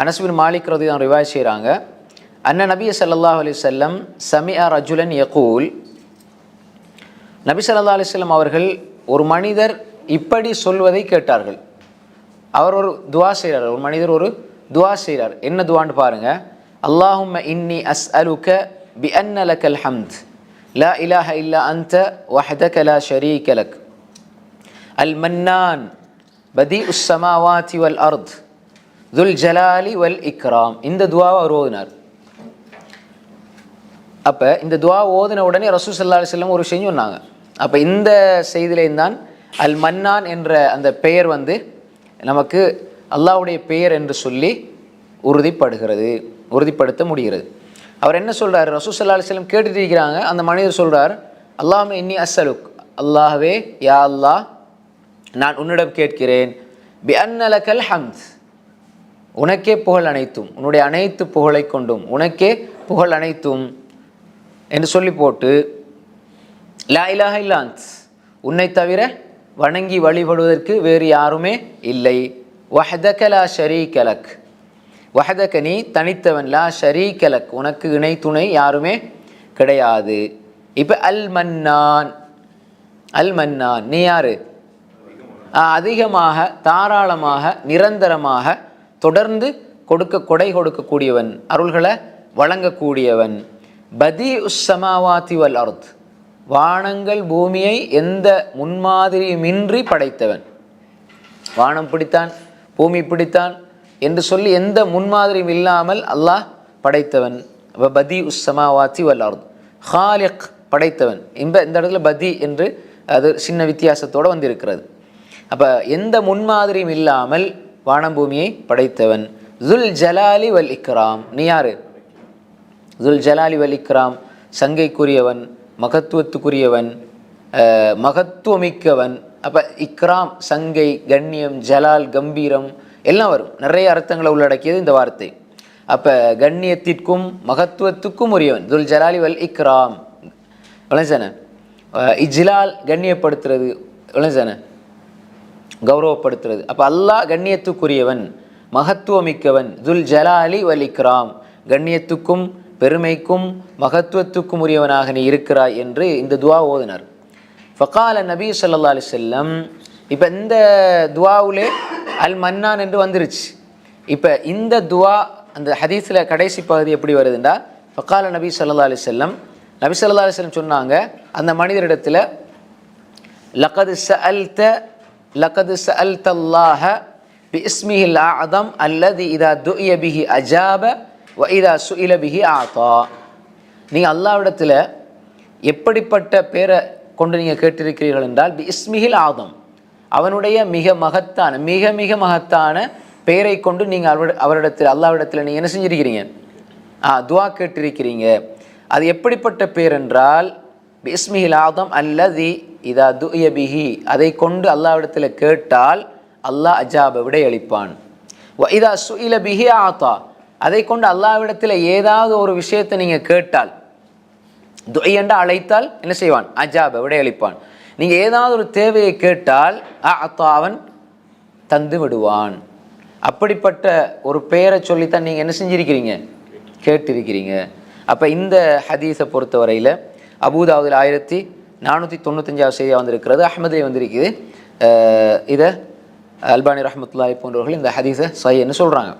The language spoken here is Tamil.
அனஸ்பின் மாலிக் ரதி தான் ரிவாய் செய்கிறாங்க அண்ணன் நபி அலி செல்லம் சமி சமியா ரஜுலன் யகூல். நபி சல்லா அலி செல்லம் அவர்கள் ஒரு மனிதர் இப்படி சொல்வதை கேட்டார்கள். அவர் ஒரு துவா செய்கிறார் ஒரு மனிதர் ஒரு துவா செய்கிறார் என்ன துவான்னு பாருங்கள் அல்லாஹும் இன்னி அஸ் அலுக்க பி அன்னலக்கல் ஹம்த். லா இலாஹ இல்லா அந்த வஹதக லா ஷரீ கலக் அல் மன்னான் பதி உஸ்ஸமாவாதி வல் அர்த். துல் ஜலாலி வல் இக்ராம் இந்த துவாவை அவர் ஓதினார் அப்போ இந்த துவா ஓதின உடனே ரசூ சல்லா அலிஸ்லம் ஒரு விஷயம் சொன்னாங்க அப்போ இந்த செய்தியிலேயும் தான் அல் மன்னான் என்ற அந்த பெயர் வந்து நமக்கு அல்லாஹ்வுடைய பெயர் என்று சொல்லி உறுதிப்படுகிறது உறுதிப்படுத்த முடிகிறது அவர் என்ன சொல்கிறார் ரசூ சல்லா அலிஸ்லம் கேட்டுட்டு இருக்கிறாங்க அந்த மனிதர் சொல்கிறார் அல்லாஹ் இன்னி அஸ்ஸலுக் அல்லாஹே யா அல்லாஹ் நான் உன்னிடம் கேட்கிறேன் பி அன்னலக்கல் ஹம்ஸ் உனக்கே புகழ் அனைத்தும் உன்னுடைய அனைத்து புகழை கொண்டும் உனக்கே புகழ் அனைத்தும் என்று சொல்லி போட்டு லா இலாஹ இல்லாந்த் உன்னை தவிர வணங்கி வழிபடுவதற்கு வேறு யாருமே இல்லை. வஹதக லா ஷரீகலக் வஹதக நீ தனித்தவன் லா ஷரீகலக் உனக்கு இணை துணை யாருமே கிடையாது. இப்போ அல் மன்னான் அல் மன்னான் நீ யாரு? அதிகமாக தாராளமாக நிரந்தரமாக தொடர்ந்து கொடுக்க கொடை கொடுக்கக்கூடியவன் அருள்களை வழங்கக்கூடியவன். பதி உஸ்ஸமாவாத்தி வல் அர்த். வானங்கள் பூமியை எந்த முன்மாதிரியுமின்றி படைத்தவன். வானம் பிடித்தான் பூமி பிடித்தான் என்று சொல்லி எந்த முன்மாதிரியும் இல்லாமல் அல்லாஹ் படைத்தவன். பதி உஸ்ஸமாவாத்தி வல் அர்த். ஹாலிக் படைத்தவன். இந்த இந்த இடத்துல பதி என்று அது சின்ன வித்தியாசத்தோடு வந்திருக்கிறது. அப்போ எந்த முன்மாதிரியும் இல்லாமல் வானம்பூமியை படைத்தவன். துல் ஜலாலி வல் இக்ராம் நீ யாரு? துல் ஜலாலி வல் இக்ராம் சங்கைக்குரியவன் மகத்துவத்துக்குரியவன் மகத்துவமிக்கவன். அப்போ இக்ராம் சங்கை கண்ணியம் ஜலால் கம்பீரம் எல்லாம் வரும். நிறைய அர்த்தங்களை உள்ளடக்கியது இந்த வார்த்தை. அப்போ கண்ணியத்திற்கும் மகத்துவத்துக்கும் உரியவன். துல் ஜலாலி வல் இக்ராம் விளைஞ்சன இஜ்லால் கண்ணியப்படுத்துறது. விளைஞ்சன கௌரவப்படுத்துறது. அப்போ அல்லாஹ் கண்ணியத்துக்குரியவன் மகத்துவமிக்கவன் துல் ஜலாலி வல் இக்ராம். கண்ணியத்துக்கும் பெருமைக்கும் மகத்துவத்துக்கும் உரியவனாக நீ இருக்கிறாய் என்று இந்த துவா ஓதினார். ஃபகால நபி சொல்லா அலி செல்லம் இப்போ இந்த துவாவுலே அல் மன்னான் என்று வந்துருச்சு. இப்போ இந்த துவா அந்த ஹதீஸில் கடைசி பகுதி எப்படி வருதுண்டா? ஃபக்கால நபி சொல்லா அலி செல்லம் நபி சொல்லா அலி செல்லம் சொன்னாங்க அந்த மனிதரிடத்தில் லக்கது சல் தல்லாஹ பி இஸ்மிஹில் ஆதம் அல்லது இதா துய பிஹி அஜாப வ இதா சுயில பிஹி ஆத்தா நீங்கள் அல்லாவிடத்தில் எப்படிப்பட்ட பேரை கொண்டு நீங்கள் கேட்டிருக்கிறீர்கள் என்றால் பி இஸ்மிஹில் ஆதம் அவனுடைய மிக மகத்தான மிக மிக மகத்தான பெயரை கொண்டு நீங்கள் அவர் அவரிடத்தில் அல்லாவிடத்தில் நீங்கள் என்ன செஞ்சிருக்கிறீங்க? ஆ துவா கேட்டிருக்கிறீங்க. அது எப்படிப்பட்ட பேர் என்றால் பிஸ்மிஹில் ஆதம் அல்லது இதா துயபிஹி அதை கொண்டு அல்லாவிடத்தில் கேட்டால் அல்லாஹ் அஜாப விடையளிப்பான் அளிப்பான் இதா சுயில பிஹி ஆத்தா அதை கொண்டு அல்லாவிடத்தில் ஏதாவது ஒரு விஷயத்தை நீங்கள் கேட்டால் துயண்டா அழைத்தால் என்ன செய்வான்? அஜாப விடையளிப்பான் நீங்கள் ஏதாவது ஒரு தேவையை கேட்டால் அத்தா அவன் தந்து விடுவான். அப்படிப்பட்ட ஒரு பெயரை சொல்லித்தான் நீங்கள் என்ன செஞ்சிருக்கிறீங்க? கேட்டிருக்கிறீங்க. அப்போ இந்த ஹதீஸை பொறுத்தவரையில் அபூதாவதில் ஆயிரத்தி நானூற்றி தொண்ணூத்தஞ்சாவது செய்தியாக வந்திருக்கிறது. அஹ்மதிலே வந்திருக்குது. இதை அல்பானி ரஹமத்துல்லாய் போன்றவர்கள் இந்த ஹதீஸை சஹின்னு சொல்கிறாங்க